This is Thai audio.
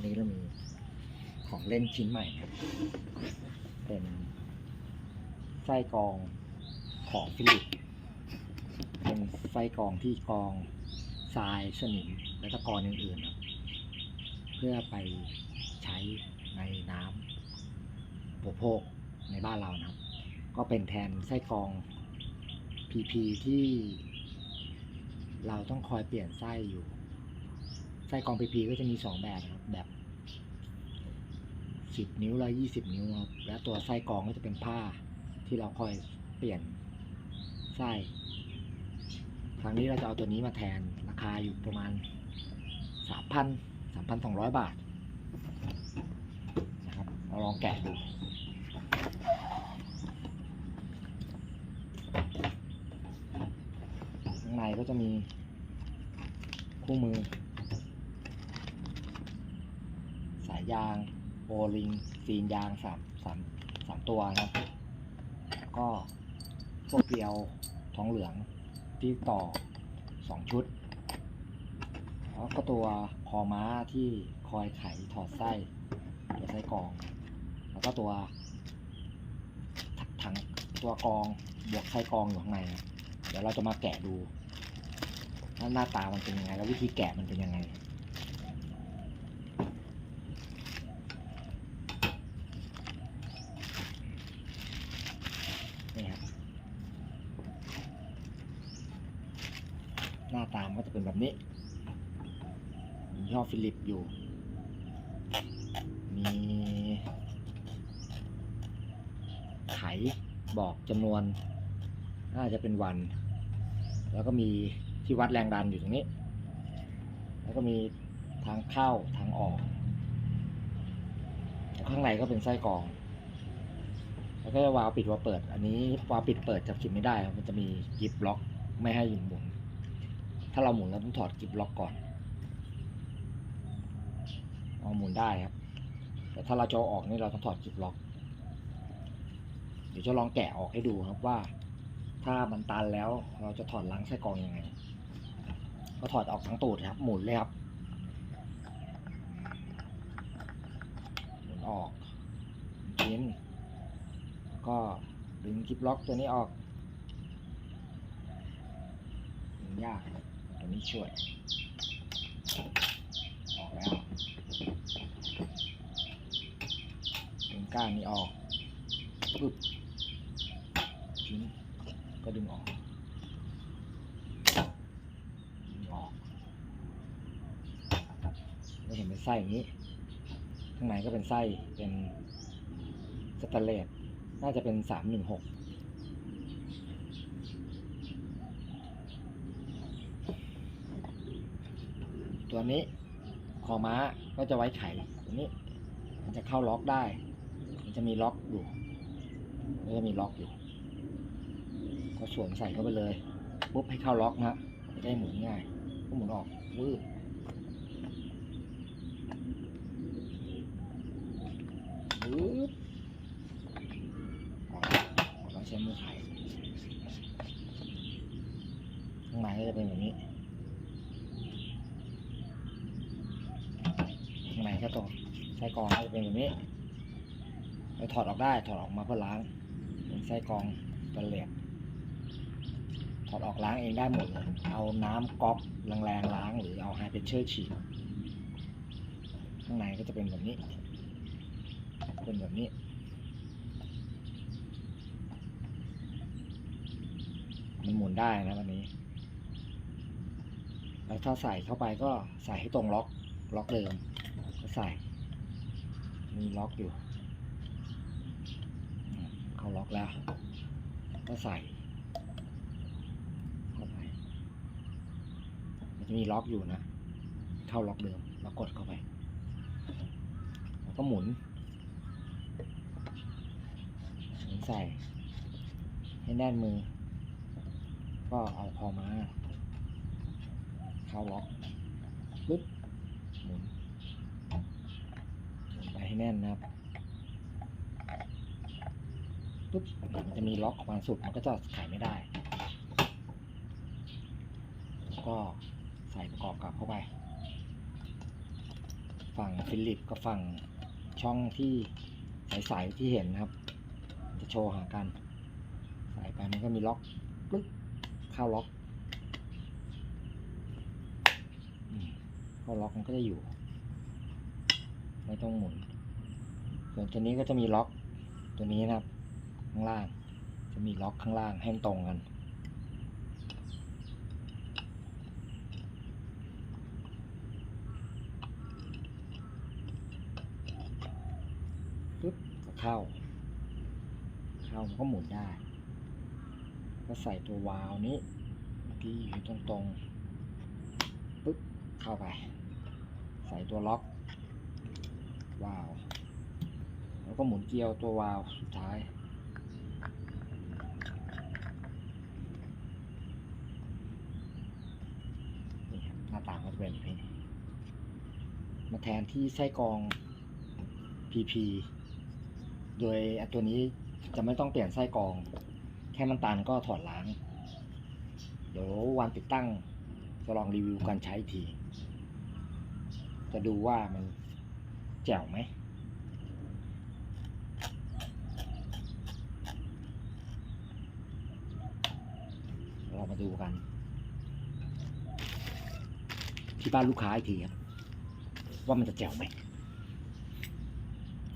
วันนี้เรามีของเล่นชิ้นใหม่ครับ เป็นไส้กรองของฟิลิป เป็นไส้กรองที่กรองทรายสนิมและตะกอนอื่นๆครับเพื่อไปใช้ในน้ำบริโภคในบ้านเรานะครับ ก็เป็นแทนไส้กรอง PP ที่เราต้องคอยเปลี่ยนไส้อยู่ไส้กรอง PP ก็จะมีสองแบบนะครับแบบ 10นิ้วและ20นิ้วครับและตัวไส้กรองก็จะเป็นผ้าที่เราคอยเปลี่ยนไส้ครั้งนี้เราจะเอาตัวนี้มาแทนราคาอยู่ประมาณ3,000 3,200บาทนะครับเราลองแกะดูข้างในก็จะมีคู่มือ สายยาง โอลิงซีนยางสามสามสามตัวนะครับก็พวกเกลียวทองเหลืองที่ต่อสองชุดแล้วก็ตัวคอม้าที่คอยไขถอดไส้ตัวไส้กอง แล้วก็ตัวถังตัวกองบวกไส้กองอยู่ข้างในนะเดี๋ยวเราจะมาแกะดูว่าหน้าตามันเป็นยังไง แล้ววิธีแกะมันเป็นยังไง นี่ครับ หน้าตามนก็จะเป็นแบบนี้ มีย่อฟิลิปอยู่ มีไขบอกจำนวน น่าจะเป็นวัน แล้วก็มีที่วัดแรงดันอยู่ตรงนี้ แล้วก็มีทางเข้าทางออก ข้างในก็เป็นไส้กรองแล้วก็วาล์วปิดวาล์วเปิด อันนี้วาล์วปิดเปิดจับกิบไม่ได้ครับมันจะมีกิฟล็อกไม่ให้หมุน ถ้าเราหมุนเราต้องถอดกิฟล็อกก่อนเอาหมุนได้ครับ แต่ถ้าเราจะเอาออกนี่เราต้องถอดกิฟล็อก เดี๋ยวจะลองแกะออกให้ดูครับว่า ถ้ามันตันแล้วเราจะถอดล้างไส้กรองยังไง ก็ถอดออกทั้งตูดครับ หมุนเลยครับหมุนออกชิ้นก็ดึงคลิปล็อกตัวนี้ออกยาก ตัวนี้ช่วย ออกแล้วดึงก้านนี้ออกปึ๊บชิ้นก็ดึงออกดึงออกจะเห็นเป็นไส้อย่างนี้ ข้างในก็เป็นไส้เป็นสแตนเลสน่าจะเป็นสามหนึ่งหก ตัวนี้คอม้าก็จะไว้ไขตัวนี้ มันจะเข้าล็อกได้ มันจะมีล็อกอยู่มันจะมีล็อกอยู่ ก็สวมใส่เข้าไปเลยปุ๊บให้เข้าล็อกนะฮะจะได้หมุนง่ายก็หมุนออกวืดวืดเราใช้มือไขข้างในก็จะเป็นแบบนี้ ข้างใน แค่ตรงไส้กรองก็จะเป็นแบบนี้เราถอดออกได้ถอดออกมาเพื่อล้างเป็นไส้กรองสแตนเลสถอดออกล้างเองได้หมดเลยเอาน้ำก๊อกแรงๆล้างหรือเอาไฮเพรสเชอร์ฉีดข้างในก็จะเป็นแบบนี้ เป็นแบบนี้มันหมุนได้นะวันนี้ แล้วถ้าใส่เข้าไปก็ใส่ให้ตรงล็อกล็อกเดิม ใส่มีล็อกอยู่เข้าล็อกแล้ว ก็ใส่เข้าไปมันจะมีล็อกอยู่นะ เข้าล็อกเดิมแล้วกดเข้าไป แล้วก็หมุนหมุนใส่ ให้แน่นมือ ก็เอาคอมา เข้าล็อกปึ๊บหมุนหมุน ให้แน่นนะครับปึ๊บมันจะมีล็อกออกมาสุดมันก็จะไขไม่ได้แล้วก็ใส่ประกอบกลับเข้าไป ฝั่งฟิลิปกับฝั่งช่องที่ใสๆที่เห็นนะครับ จะโชว์หากัน ใส่ไปมันก็มีล็อกปึ๊กเข้าล็อกเข้าล็อกมันก็จะอยู่ ไม่ต้องหมุน ส่วนตัวนี้ก็จะมีล็อกตัวนี้นะครับ ข้างล่าง จะมีล็อกข้างล่างให้มันตรงกันปึ๊บก็เข้า เข้ามันก็หมุนได้ ก็ใส่ตัววาล์วนี้เมื่อกี้อยู่ตรงตรงๆปึ๊บเข้าไป ใส่ตัวล็อกวาล์ว แล้วก็หมุนเกลียวตัววาล์วสุดท้ายนี่ครับหน้าต่างก็จะเป็นแบบนี้มาแทนที่ไส้กรอง PP โดยตัวนี้จะไม่ต้องเปลี่ยนไส้กรอง แค่มันตันก็ถอดล้าง เดี๋ยววันติดตั้งจะลองรีวิวการใช้ที จะดูว่ามันแจ๋วไหม เรามา ดูกัน ที่บ้านลูกค้าอีกทีครับ ว่ามันจะแจ๋วไหม